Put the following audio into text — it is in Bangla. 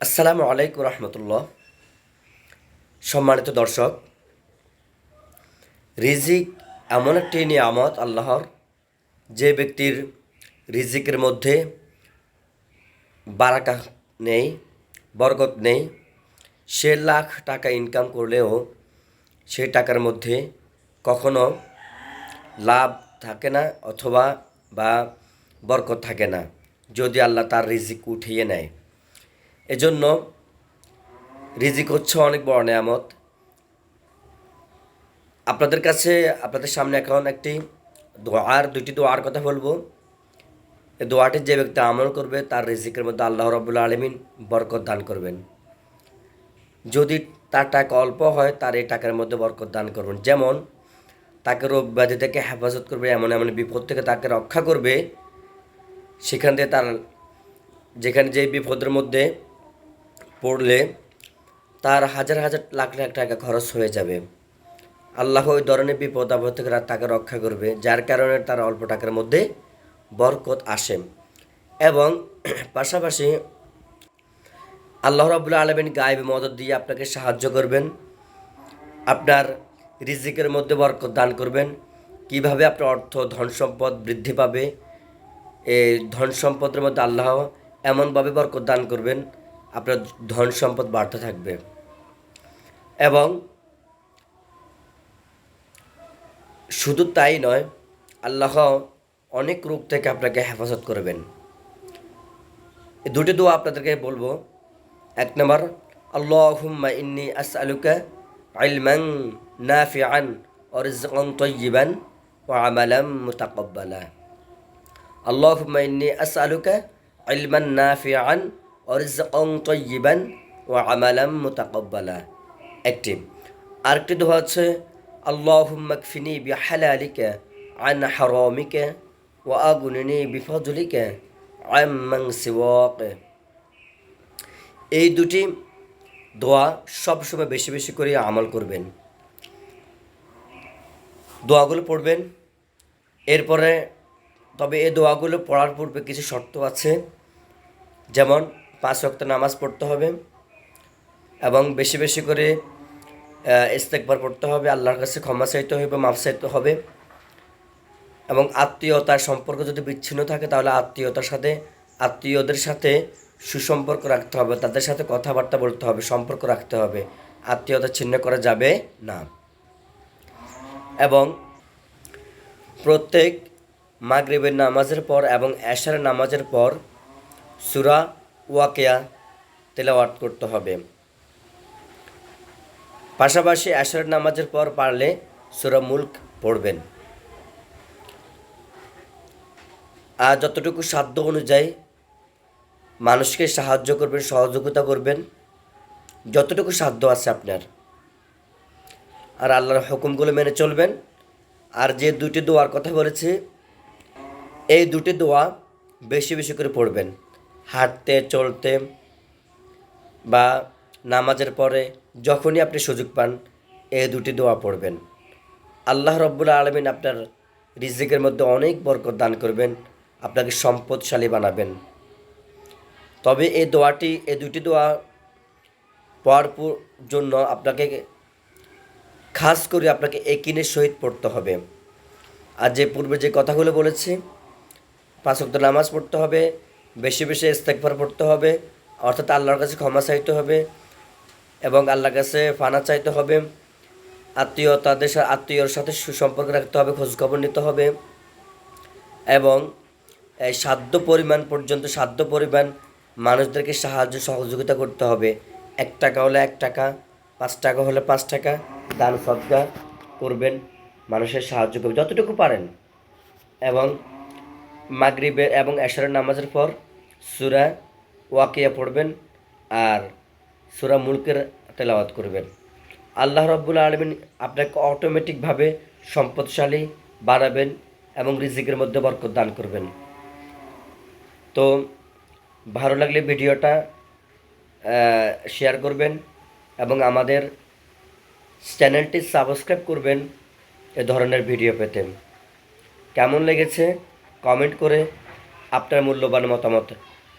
আসসালামু আলাইকুম রহমতুল্লাহ। সম্মানিত দর্শক, রিজিক এমন একটি নিয়ামত আল্লাহর, যে ব্যক্তির রিজিকের মধ্যে বারাকা নেই, বরকত নেই। সে লাখ টাকা ইনকাম করলেও সে টাকার মধ্যে কখনো লাভ থাকে না অথবা বা বরকত থাকে না, যদি আল্লাহ তার রিজিক উঠিয়ে নেয়। এজন্য রিজিক হচ্ছে অনেক বড় নেয়ামত। আপনাদের কাছে, আপনাদের সামনে এখন একটি দোয়ার দুটি দোয়ার কথা বলব। এই দোয়াটি যে ব্যক্তি আমল করবে, তার রিজিকের মধ্যে আল্লাহ রবুল্লা আলমিন বরকত দান করবেন। যদি তার টাকা অল্প হয়, তার এই টাকার মধ্যে বরকত দান করবেন। যেমন, তাকে রোগ ব্যাধি থেকে হেফাজত করবে, এমন এমন বিপদ থেকে তাকে রক্ষা করবে, সেখান থেকে তার, যেখানে যে বিপদের মধ্যে পড়লে তার হাজার হাজার লাখ লাখ টাকা খরচ হয়ে যাবে। আল্লাহ ওই ধরনের বিপদ আপদ থেকে তাকে রক্ষা করবে, যার কারণে তার অল্প টাকার মধ্যে বরকত আসে। এবং পাশাপাশি আল্লাহ রাবুল্লাহ আলমিন গায়েব মদত দিয়ে আপনাকে সাহায্য করবেন, আপনার রিজিকের মধ্যে বরকত দান করবেন। কীভাবে আপনার অর্থ, ধন সম্পদ বৃদ্ধি পাবে, এই ধন সম্পদের মধ্যে আল্লাহ এমনভাবে বরকত দান করবেন আপনার ধন সম্পদ বাড়তে থাকবে। এবং শুধু তাই নয়, আল্লাহ অনেক রোগ থেকে আপনাকে হেফাজত করবেন। এই দুটি দোয়া আপনাদেরকে বলব। এক নম্বর, আল্লাহুম্মা ইন্নি আসআলুকা ইলমান নাফিআন ওয়া রিজকান তাইয়িবান ওয়া আমালান মুতাকাব্বালা। আল্লাহুম্মা ইন্নি আসআলুকা ইলমান নাফিআন ওয়া রিজকান তাইয়িবান ওয়া আমালান মুতাকাব্বালা। একটি। আরেকটি দোয়া হচ্ছে, আল্লাহুম্মা কফিনি বিহালালিকা আন হারামিকা ওয়া আগনিনি বিফদলিকা আম্মান সিওয়াক। এই দুটি দোয়া সবসময় বেশি বেশি করে আমল করবেন। দোয়াগুলো পড়বেন। এরপরে তবে এই দোয়াগুলো পড়ার পূর্বে কিছু শর্ত আছে। যেমন পাঁচ রক্ত নামাজ পড়তে হবে এবং বেশি বেশি করে ইস্তেকবার পড়তে হবে, আল্লাহর কাছে ক্ষমা চাইতে হবে, মাফ চাইতে হবে এবং আত্মীয়তার সম্পর্ক যদি বিচ্ছিন্ন থাকে তাহলে আত্মীয়তার সাথে, আত্মীয়দের সাথে সুসম্পর্ক রাখতে হবে, তাদের সাথে কথাবার্তা বলতে হবে, সম্পর্ক রাখতে হবে, আত্মীয়তা ছিন্ন করা যাবে না। এবং প্রত্যেক মাগরিবের নামাজের পর এবং এশারের নামাজের পর সুরা ওয়াকিয়া তেলাওয়াত করতে হবে। পাশাপাশি এশারের নামাজের পর পারলে সুরা মুল্ক পড়বেন। আর যতটুকু সাধ্য অনুযায়ী মানুষকে সাহায্য করবেন, সহযোগিতা করবেন, যতটুকু সাধ্য আছে আপনার। আর আল্লাহর হুকুমগুলো মেনে চলবেন। আর যে দুটি দোয়ার কথা বলেছি, এই দুটি দোয়া বেশি বেশি করে পড়বেন। হাঁটতে, চলতে বা নামাজের পরে যখনই আপনি সুযোগ পান এই দুটি দোয়া পড়বেন। আল্লাহ রব্বুল আলমিন আপনার রিজিকের মধ্যে অনেক বরকত দান করবেন, আপনাকে সম্পদশালী বানাবেন। তবে এই দোয়াটি এই দুটি দোয়া পড়ার জন্য আপনাকে খাস করে আপনাকে একিনের সহিত পড়তে হবে। আর যে পূর্বে যে কথাগুলো বলেছি, পাঁচ ওয়াক্ত নামাজ পড়তে হবে বেশি বেশি ইস্তেকবার পড়তে হবে, অর্থাৎ আল্লাহর কাছে ক্ষমা চাইতে হবে এবং আল্লাহর কাছে ফানা চাইতে হবে। আত্মীয় তাদের আত্মীয়র সাথে সুসম্পর্ক রাখতে হবে, খোঁজখবর নিতে হবে এবং এই সাধ্য পরিমাণ পর্যন্ত, সাধ্য পরিমাণ মানুষদেরকে সাহায্য, সহযোগিতা করতে হবে। এক টাকা হলে এক টাকা, পাঁচ টাকা হলে পাঁচ টাকা, দান সদ্গা করবেন, মানুষের সাহায্য করবেন, যতটুকু পারেন। এবং মাগরিবের এবং এশারের নামাজের পর সুরা ওয়াকিয়া পড়বেন আর সুরা মুলকের তেলাওয়াত করবেন। আল্লাহ রব্বুল আলমিন আপনাকে অটোমেটিকভাবে সম্পদশালী বাড়াবেন এবং রিজিকের মধ্যে বরকত দান করবেন। তো ভালো লাগলে ভিডিওটা শেয়ার করবেন এবং আমাদের চ্যানেলটি সাবস্ক্রাইব করবেন এ ধরনের ভিডিও পেতে। কেমন লেগেছে? কমেন্ট করে আপনার মূল্যবান মতামত